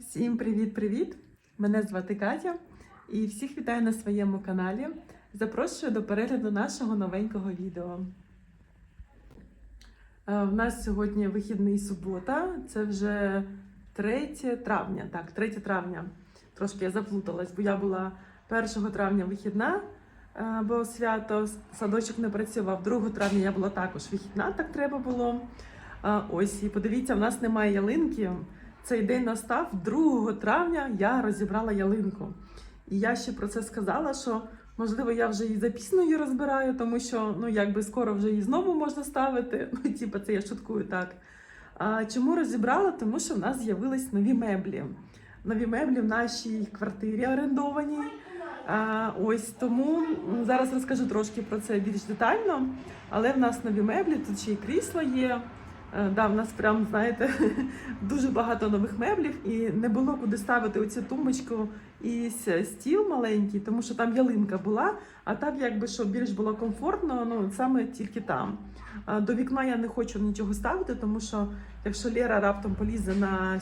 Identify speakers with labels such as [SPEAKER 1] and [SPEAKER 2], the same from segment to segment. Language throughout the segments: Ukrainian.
[SPEAKER 1] Всім привіт-привіт! Мене звати Катя і всіх вітаю на своєму каналі. Запрошую до перегляду нашого новенького відео. Е, В нас сьогодні вихідний субота, це вже 3 травня. Так, 3 травня. Трошки я заплуталась, бо я була 1 травня вихідна, е, бо свято садочок не працював. 2 травня я була також вихідна, так треба було. Ось, і подивіться, в нас немає ялинки. Цей день настав 2 травня. Я розібрала ялинку. І я ще про це сказала, що можливо я вже і запізно її розбираю, тому що ну якби скоро вже її знову можна ставити. Ну, типу, це я шуткую так. А чому розібрала? Тому що в нас з'явились нові меблі. Нові меблі в нашій квартирі орендованій. А, ось тому зараз розкажу трошки про це більш детально. Але в нас нові меблі, тут ще й крісло є. Е, Да, в нас прям, знаєте, дуже багато нових меблів, і не було куди ставити оцю тумбочку і стіл маленький, тому що там ялинка була, а так, якби щоб більш було комфортно, ну саме тільки там. До вікна я не хочу нічого ставити, тому що якщо Лера раптом полізе на,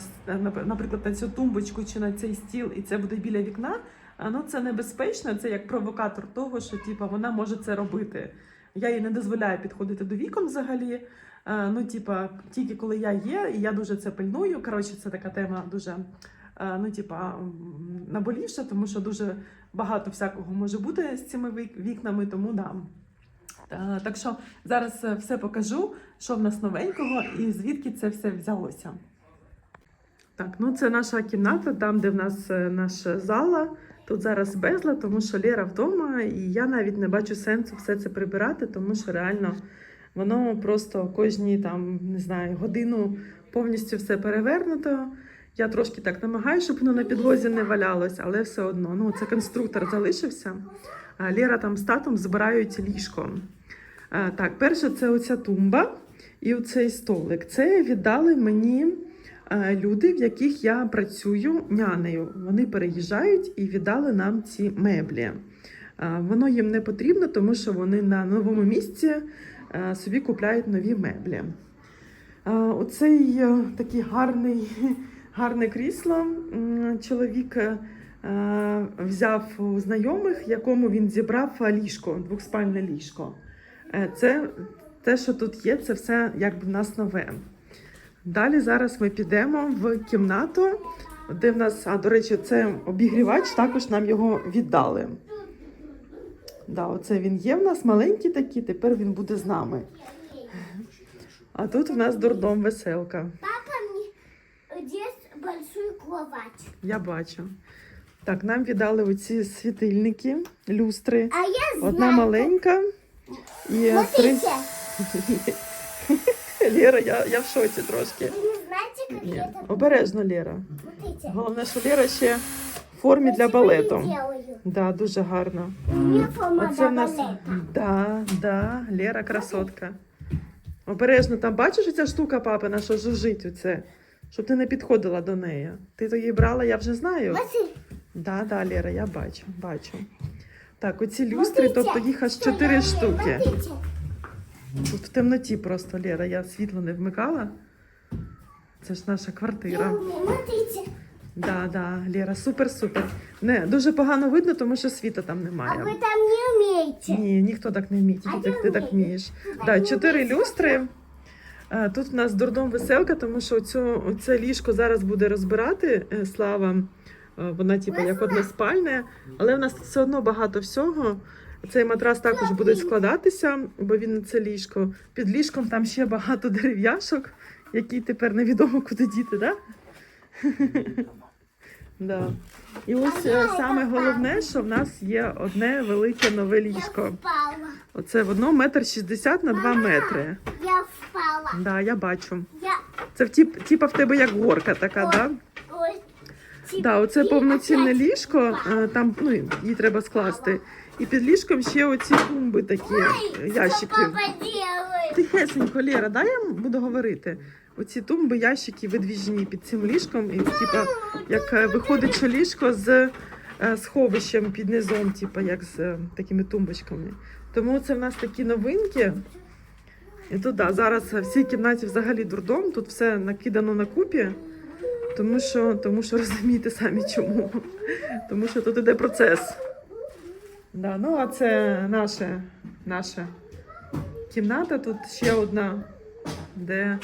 [SPEAKER 1] наприклад, на цю тумбочку чи на цей стіл, і це буде біля вікна, ну це небезпечно, це як провокатор того, що типу, вона може це робити. Я їй не дозволяю підходити до вікон взагалі. Е, Ну, типа, тільки коли я є, і я дуже це пильную. Коротше, це така тема дуже е, ну, типа, наболівша, тому що дуже багато всякого може бути з цими вікнами, тому да. Е, Так що зараз все покажу, що в нас новенького і звідки це все взялося. Так, ну це наша кімната, там, де в нас наша зала. Тут зараз безла, тому що Лера вдома, і я навіть не бачу сенсу все це прибирати, тому що реально воно просто кожні там, не знаю, годину повністю все перевернуто. Я трошки так намагаюся, щоб воно на підлозі не валялось, але все одно. Ну, це конструктор залишився. А Лера там з татом збирають ліжко. Так, перше, це оця тумба і оцей столик. Це віддали мені люди, в яких я працюю нянею. Вони переїжджають і віддали нам ці меблі. Е, Воно їм не потрібно, тому що вони на новому місці е, собі купляють нові меблі. Е, Оцей е, такий гарний, гарне крісло чоловік е, взяв у знайомих, якому він зібрав ліжко, двохспальне ліжко. Е, Це те, що тут є, це все якби в нас нове. Далі зараз ми підемо в кімнату, де в нас, а до речі, це обігрівач, також нам його віддали. Да, оце він є в нас маленький такий, тепер він буде з нами. А тут в нас дурдом веселка.
[SPEAKER 2] Папа мне здесь большую кровать.
[SPEAKER 1] Я бачу. Так, нам віддали оці світильники, люстри.
[SPEAKER 2] А я знаю.
[SPEAKER 1] Одна маленька і три. Лера, я, я в шоці трошки.
[SPEAKER 2] знаете,
[SPEAKER 1] Ні. Обережно, Лера. Головне, що Лера ще в формі для балету. Да, дуже гарно. Оце в нас. Да, да, Лера красотка. Обережно, там бачиш ця штука папина, що жужжить оце, щоб ти не підходила до неї. Ти то її брала, я вже знаю. Да, да, Лера, я бачу, бачу. Так, оці люстри, тобто їх аж чотири штуки. Тут в темноті просто, Лера, я світло не вмикала. Це ж наша квартира.
[SPEAKER 2] умею. Смотрите.
[SPEAKER 1] Да, да, Лера, супер-супер. Не, дуже погано видно, тому що світа там
[SPEAKER 2] А
[SPEAKER 1] немає.
[SPEAKER 2] вы там не умеете.
[SPEAKER 1] Ні, ніхто так не вміє, тільки ти, так вмієш. Да,
[SPEAKER 2] ну,
[SPEAKER 1] чотири люстри. Тут в нас дурдом веселка, тому що цю, це ліжко зараз буде розбирати е, Слава. Е, Вона, типу, як односпальне, але в нас все одно багато всього. Цей матрас також буде складатися, бо він на це ліжко. Під ліжком там ще багато дерев'яшок, які тепер невідомо куди діти, да? да. І ось е, саме головне, що в нас є одне велике нове ліжко. Оце воно метр шістдесят на два метри.
[SPEAKER 2] Я впала.
[SPEAKER 1] Да, я бачу. Це в тіп, типа в тебе як горка така, да?
[SPEAKER 2] Ой.
[SPEAKER 1] Да, оце повноцінне ліжко, е, там ну, її треба скласти. І під ліжком ще оці тумби такі, ящики. Тихесенько, Лера, дай я буду говорити. Оці тумби, ящики видвіжні під цим ліжком, і типа як е, виходить, що ліжко з е, сховищем під низом, типа як з е, такими тумбочками. Тому це в нас такі новинки. І тут да, зараз в цій кімнаті взагалі дурдом, тут все накидано на купі. Тому що, тому що розумієте самі чому. Тому що тут іде процес. Да, ну а це наша, наша кімната. Тут ще одна, де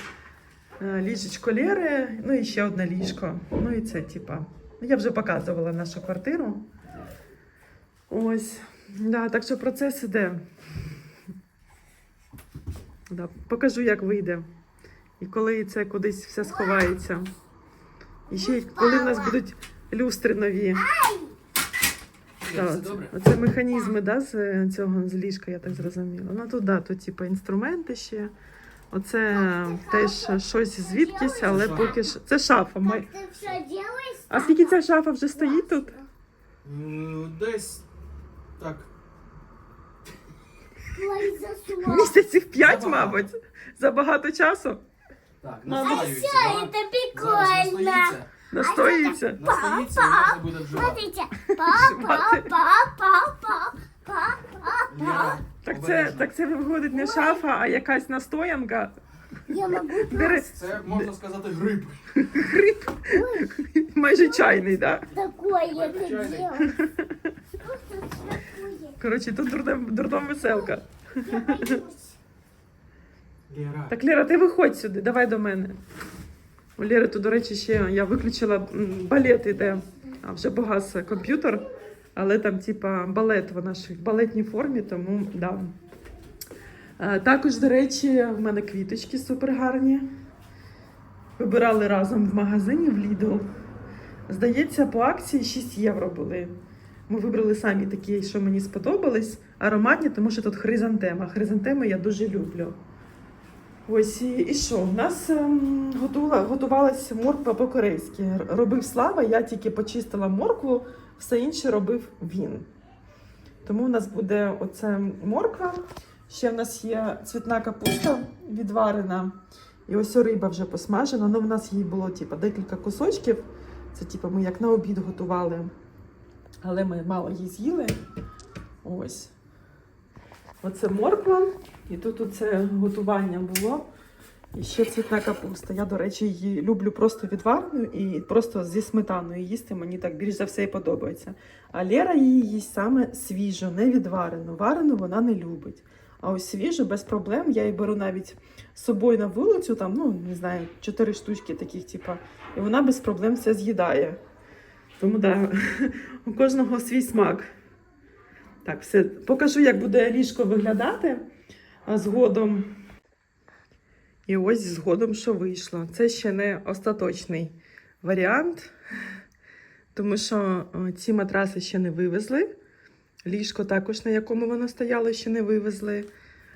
[SPEAKER 1] е, ліжечко Лєри, ну і ще одне ліжко. Ну і це, типа. ну, Я вже показувала нашу квартиру. Ось. Да, так що процес іде. Да, покажу, як вийде. І коли це кудись все сховається. І ще коли в нас будуть люстри нові.
[SPEAKER 3] Все
[SPEAKER 1] Так,
[SPEAKER 3] добре?
[SPEAKER 1] Оце механізми да, з е, цього з ліжка, я так зрозуміла. Ну тут, да, тут типу, інструменти ще. Оце теж щось звідкись, але
[SPEAKER 3] шафа.
[SPEAKER 1] поки що. Це шафа. Май-
[SPEAKER 2] Ты все делаешь?
[SPEAKER 1] А скільки ця шафа вже стоїть тут?
[SPEAKER 3] М, Десь так.
[SPEAKER 2] Ой, засунула.
[SPEAKER 1] Місяців п'ять,
[SPEAKER 3] Забагато.
[SPEAKER 1] мабуть. За багато часу.
[SPEAKER 3] Так,
[SPEAKER 1] Мама.
[SPEAKER 3] настоюється.
[SPEAKER 2] Всё,
[SPEAKER 3] да?
[SPEAKER 2] это
[SPEAKER 3] Зараз
[SPEAKER 2] прикольно.
[SPEAKER 1] Настоїться.
[SPEAKER 3] Настоїться і можна буде вживати.
[SPEAKER 2] Смотрите. Папа, папа, папа, папа.
[SPEAKER 3] Лера,
[SPEAKER 1] Так це,
[SPEAKER 3] обережно.
[SPEAKER 1] так це виходить не шафа, а якась настоянка.
[SPEAKER 2] Я могу
[SPEAKER 1] Бери
[SPEAKER 3] Це можна сказати гриб.
[SPEAKER 1] гриб. Майже чайний, так. Да?
[SPEAKER 2] такое это делать. Такое.
[SPEAKER 1] Коротше, тут дурдом, дурдом веселка.
[SPEAKER 2] Я боюсь.
[SPEAKER 3] Лера.
[SPEAKER 1] Так, Лера, ти виходь сюди, давай до мене. У Лєри тут, до речі, ще я виключила балет іде. А вже погас комп'ютер, але там, типа, балет, вона ж в балетній формі, тому да. Також, до речі, в мене квіточки супер гарні. Вибирали разом в магазині в Lidl. Здається, по акції 6 євро були. Ми вибрали самі такі, що мені сподобались. Ароматні, тому що тут хризантема. Хризантеми я дуже люблю. Ось і, що? У нас ем, готувала, готувалася морква по-корейськи. Робив слава, я тільки почистила моркву, все інше робив він. Тому у нас буде оце морква. Ще в нас є цвітна капуста відварена. І ось риба вже посмажена. Ну, в нас її було типу, декілька кусочків. Це типу, ми як на обід готували. Але ми мало її з'їли. Ось. Оце морква. І тут оце готування було. І ще цвітна капуста. Я, до речі, її люблю просто відварною і просто зі сметаною їсти. Мені так більш за все і подобається. А Лера її їсть саме свіжу, не відварену. Варену вона не любить. А ось свіжу без проблем. Я її беру навіть з собою на вулицю, там, ну, не знаю, чотири штучки таких, типа, і вона без проблем все з'їдає. Тому да, у кожного свій смак. Так, все, покажу, як буде ліжко виглядати а згодом. І ось згодом, що вийшло. Це ще не остаточний варіант, тому що е, ці матраси ще не вивезли. Ліжко також, на якому воно стояло, ще не вивезли.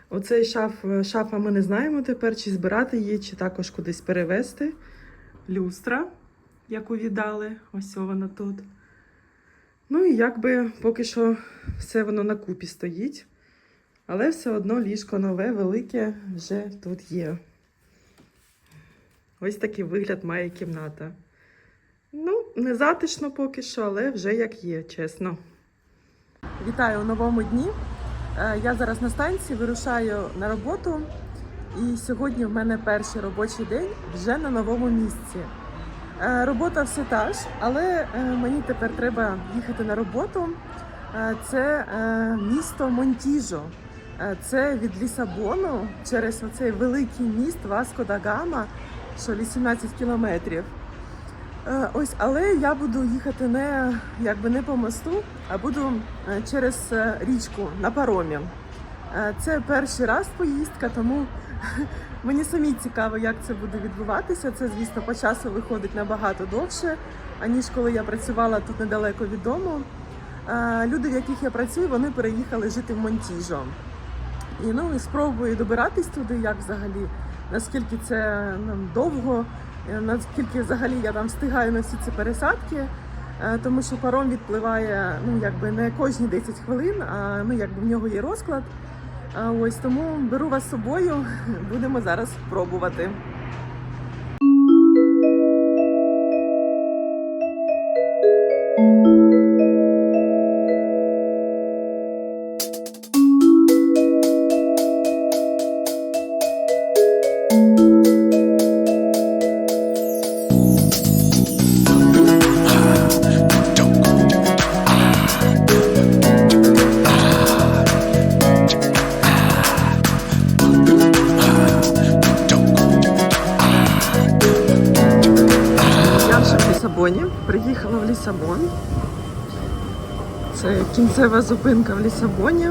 [SPEAKER 1] Оцей шаф, шафа ми не знаємо тепер, чи збирати її, чи також кудись перевезти. Люстра, яку віддали, ось вона тут. Ну і якби поки що все воно на купі стоїть. Але все одно ліжко нове, велике вже тут є. Ось такий вигляд має кімната. Ну, не затишно поки що, але вже як є, чесно. Вітаю у новому дні. Е, Я зараз на станції вирушаю на роботу. І сьогодні в мене перший робочий день вже на новому місці. Е, Робота все та ж, але е, мені тепер треба їхати на роботу. Це місто Монтіжо. Е, Це від Лісабону через оцей великий міст Васко да Гама, що 18 кілометрів. Е, Ось, але я буду їхати не якби не по мосту, а буду е, через річку на паромі. Це перший раз поїздка, тому мені самі цікаво, як це буде відбуватися. Це, звісно, по часу виходить набагато довше, аніж коли я працювала тут недалеко від дому. Люди, в яких я працюю, вони переїхали жити в Монтіжо. І ну і спробую добиратись туди, як взагалі, наскільки це нам довго, е, наскільки взагалі я там встигаю на всі ці пересадки. Е, Тому що паром відпливає ну якби не кожні 10 хвилин, а ну якби в нього є розклад. Ось тому беру вас з собою, будемо зараз пробувати. Приїхала в Лісабон. Це кінцева зупинка в Лісабоні.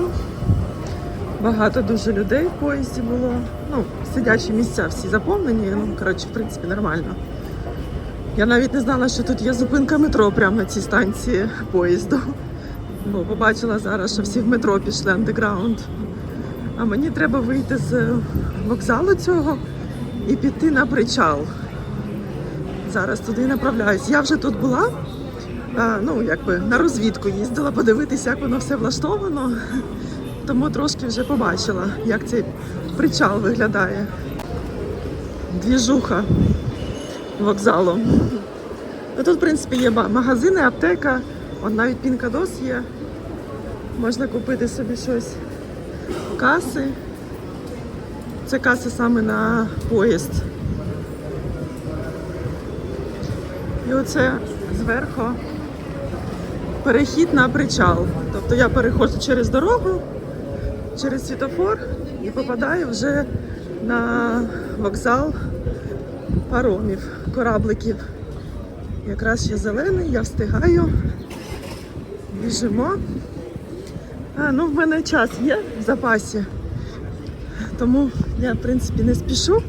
[SPEAKER 1] Багато дуже людей в поїзді було. Ну, сидячі місця всі заповнені. Ну, коротше, в принципі, нормально. Я навіть не знала, що тут є зупинка метро прямо на цій станції поїзду. Бо побачила зараз, що всі в метро пішли андеграунд. А мені треба вийти з вокзалу цього і піти на причал. Зараз туди направляюсь. Я вже тут була, ну якби на розвідку їздила подивитися, як воно все влаштовано. Тому трошки вже побачила, як цей причал виглядає. Двіжуха вокзалу. Ну, тут, в принципі, є магазини, аптека, От навіть пінкадос є. Можна купити собі щось. Каси. Це каси саме на поїзд. І оце зверху перехід на причал. Тобто я переходжу через дорогу, через світофор і попадаю вже на вокзал паромів, корабликів. Якраз ще зелений, я встигаю. Біжимо. А, ну, в мене час є в запасі. Тому я, в принципі, не спішу.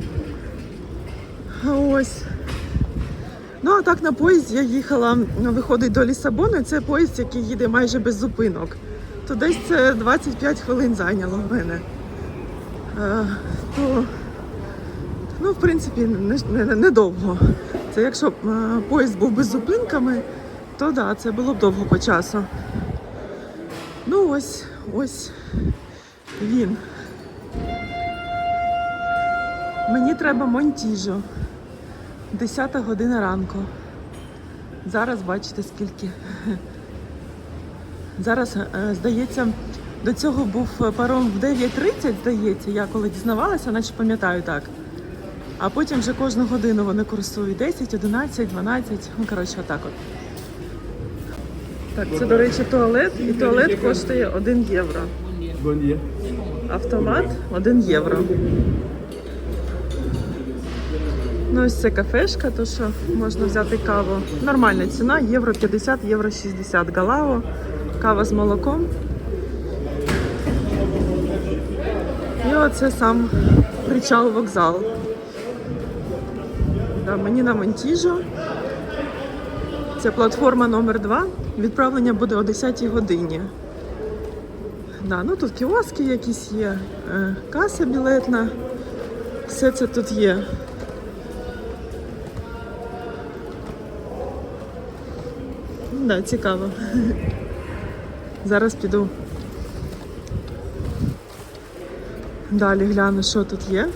[SPEAKER 1] А Ось. Ну, а так на поїзді я їхала, виходить до Лісабону, це поїзд, який їде майже без зупинок. То десь це 25 хвилин зайняло в мене. А, то, ну, в принципі, недовго. Не, не, це якщо б а, поїзд був без зупинками, то да, це було б довго по часу. Ну ось, ось він. Мені треба Монтіжо. 10 година ранку. Зараз бачите скільки. Зараз, е, здається, до цього був паром в 9.30, здається, я коли дізнавалася, наче пам'ятаю так. А потім вже кожну годину вони курсують 10, 11, 12. Ну, коротше, отак от. Так, це, до речі, туалет, і туалет коштує 1 євро. Автомат 1 євро. Ну, ось це кафешка, то що можна взяти каву. Нормальна ціна, євро 50, євро 60 галаво. Кава з молоком. І оце сам причал вокзал. Да, мені на Монтіжо. Це платформа номер 2 Відправлення буде о 10 годині. Да, ну тут кіоски якісь є, е, каса білетна. Все це тут є. Да, цікаво. Зараз піду. Далі гляну, що тут є.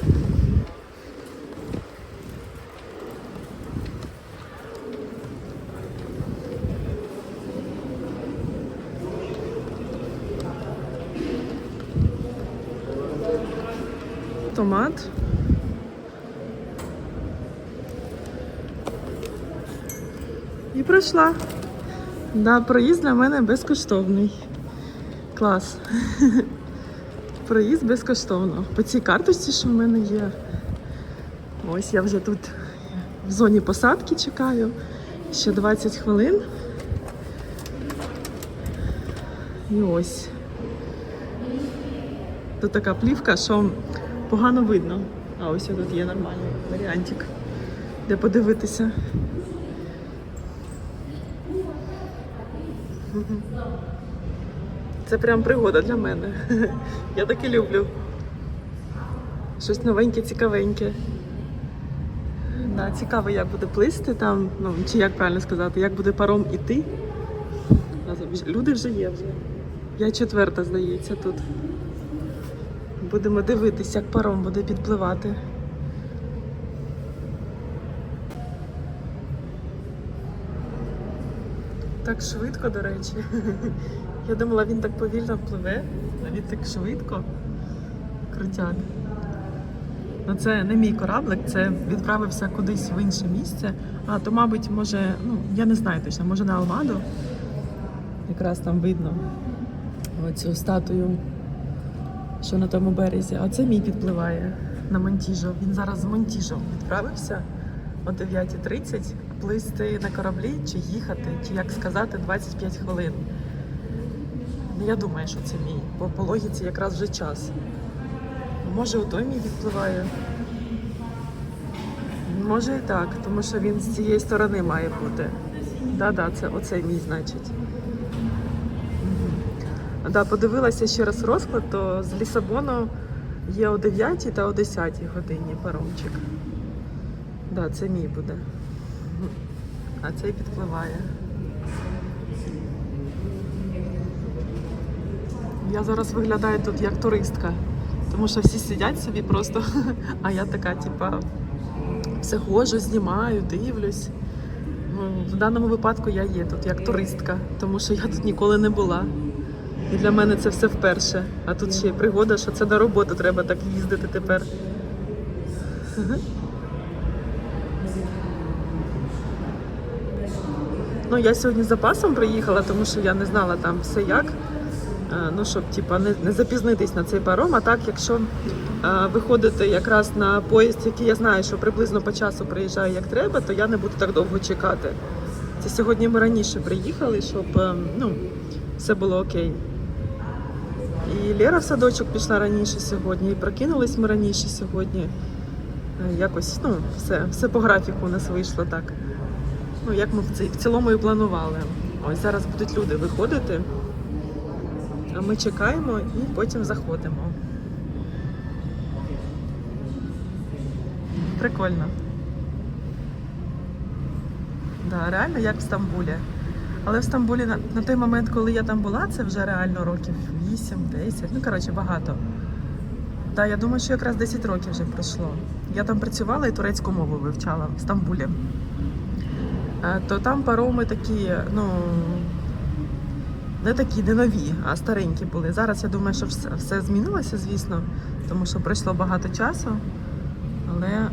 [SPEAKER 1] Томат. І пройшла. Да, проїзд для мене безкоштовний. Клас. Проїзд безкоштовно. По цій карточці, що в мене є. Ось я вже тут в зоні посадки чекаю. Ще 20 хвилин. І ось. Тут така плівка, що погано видно. А ось тут є нормальний варіантик, де подивитися. Це прям пригода для мене. Я таке люблю. Щось новеньке, цікавеньке. Да, цікаво, як буде плисти там, ну чи як правильно сказати, як буде паром іти. Люди вже є вже. Я четверта, здається, тут. Будемо дивитися, як паром буде підпливати. Так швидко, до речі. Я думала, він так повільно пливе, а він так швидко. Крутяк. Ну, це не мій кораблик, це відправився кудись в інше місце. А то, мабуть, може, ну я не знаю точно, може на Алмаду. Якраз там видно оцю статую, що на тому березі. А це мій підпливає на Монтіжо. Він зараз з Монтіжо відправився о 9.30, плисти на кораблі, чи їхати, чи як сказати, 25 хвилин. Ну, я думаю, що це мій, бо по логіці якраз вже час. Може, у той мій відпливає. Може і так, тому що він з цієї сторони має бути. Да-да, це оцей мій, значить. Мгм. Да, подивилася ще раз розклад, то з Лісабону є о 9 та о 10 годині паромчик. Да, це мій буде. А цей підпливає. Я зараз виглядаю тут як туристка, тому що всі сидять собі просто, а я така, типа, все ходжу, знімаю, дивлюсь. Ну, В даному випадку я є тут як туристка, тому що я тут ніколи не була. І для мене це все вперше. А тут ще й пригода, що це на роботу треба так їздити тепер. Ну, я сьогодні з запасом приїхала, тому що я не знала там все як. Е, Ну, щоб типа, не, не запізнитись на цей паром. А так, якщо е, виходити якраз на поїзд, який я знаю, що приблизно по часу приїжджає як треба, то я не буду так довго чекати. Це сьогодні ми раніше приїхали, щоб е, ну, все було окей. І Лера в садочок пішла раніше сьогодні, і прокинулись ми раніше сьогодні. Якось ну, все, все по графіку у нас вийшло так. Ну, як ми в цілому і планували. Ось зараз будуть люди виходити. Ми чекаємо і потім заходимо. Прикольно. Да, реально як в Стамбулі. Але в Стамбулі на, на той момент, коли я там була, це вже реально років 8-10, ну коротше багато. Так, я думаю, що якраз 10 років вже пройшло. Я там працювала і турецьку мову вивчала в Стамбулі. Е, То там пароми такі, ну не такі, не нові, а старенькі були. Зараз я думаю, що все, все змінилося, звісно, тому що пройшло багато часу. Але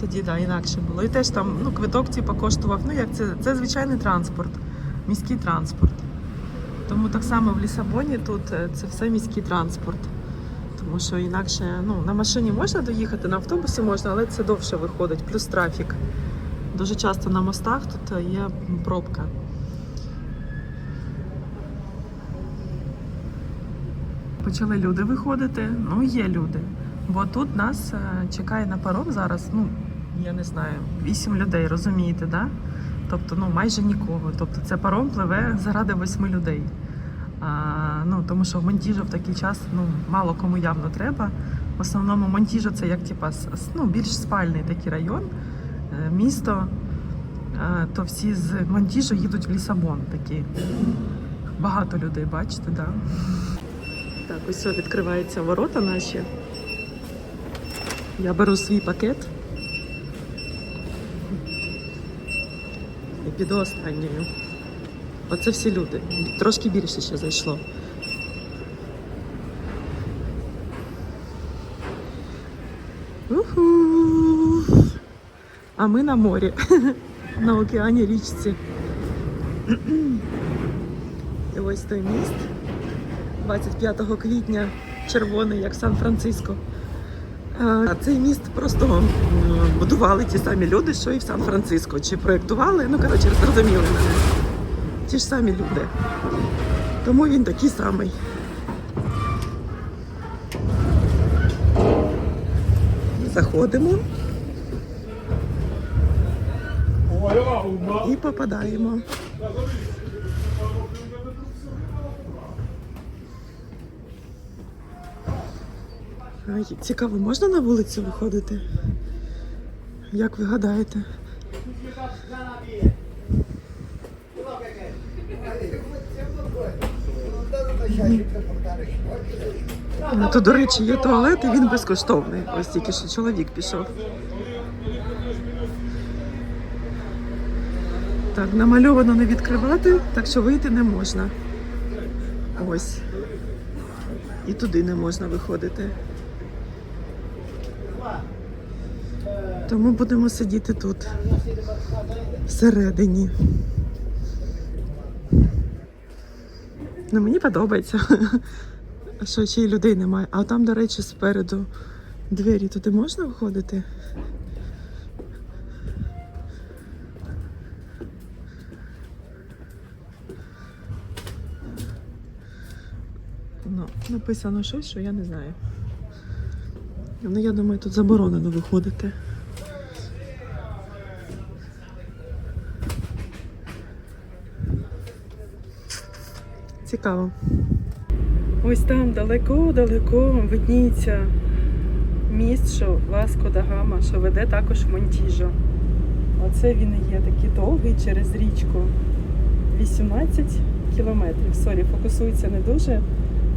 [SPEAKER 1] тоді да, інакше було. І теж там ну, квиток типу, коштував, ну як це, це звичайний транспорт, міський транспорт. Тому так само в Лісабоні тут е, це все міський транспорт. Тому що інакше ну, на машині можна доїхати, на автобусі можна, але це довше виходить, плюс трафік. Дуже часто на мостах тут е, є пробка. Почали люди виходити. Ну, є люди. Бо тут нас е, чекає на паром зараз, ну, я не знаю, вісім людей, розумієте, да? Тобто, ну, майже нікого. Тобто це паром пливе заради восьми людей. А, ну, тому що в Монтіжо в такий час ну, мало кому явно треба. В основному Монтіжо це як типа, ну, більш спальний такий район, е, місто. То всі з Монтіжо їдуть в Лісабон такі. Багато людей, бачите, да? Так, ось все, відкриваються ворота наші. Я беру свій пакет. І піду останньою. Оце всі люди. Трошки більше ще зайшло. Уху. А ми на морі. На океані річці. І ось той міст. 25 квітня червоний, як Сан-Франциско. Цей міст просто будували ті самі люди, що і в Сан-Франциско. Чи проєктували, ну коротше, зрозуміли мене. Ті ж самі люди. Тому він такий самий. Заходимо і попадаємо. Цікаво, можна на вулицю виходити? Як ви гадаєте? Ну, Тут, до речі, є туалет, і він безкоштовний. Ось тільки що чоловік пішов. Так, намальовано не відкривати, так що вийти не можна. Ось. І туди не можна виходити. Тому будемо сидіти тут всередині. Ну, Мені подобається, що ще й людей немає. А там, до речі, спереду двері туди можна виходити? Ну, Написано щось, що я не знаю. Ну, я думаю, тут заборонено виходити. Цікаво. Ось там далеко-далеко видніється міст, що Васко да Гама, що веде також Монтіжо. Оце він і є такий довгий через річку. 18 кілометрів. Сорі, фокусується не дуже,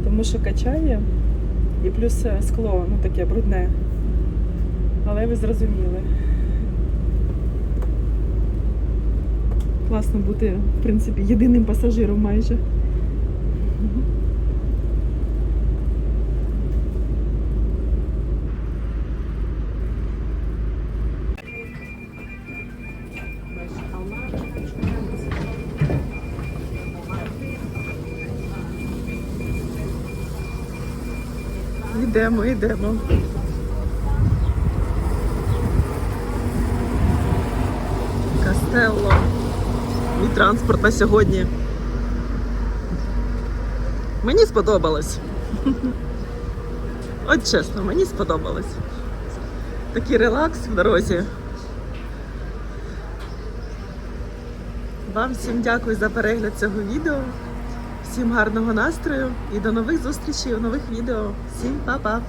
[SPEAKER 1] тому що качає і плюс е, скло, ну таке брудне. Але ви зрозуміли. Класно бути, в принципі, єдиним пасажиром майже. Йдемо, йдемо. Кастелло. Мій транспорт на сьогодні. Мені сподобалось. От чесно, мені сподобалось. Такий релакс в дорозі. Вам всім дякую за перегляд цього відео. Всім гарного настрою і до нових зустрічей у нових відео. Всім па-па!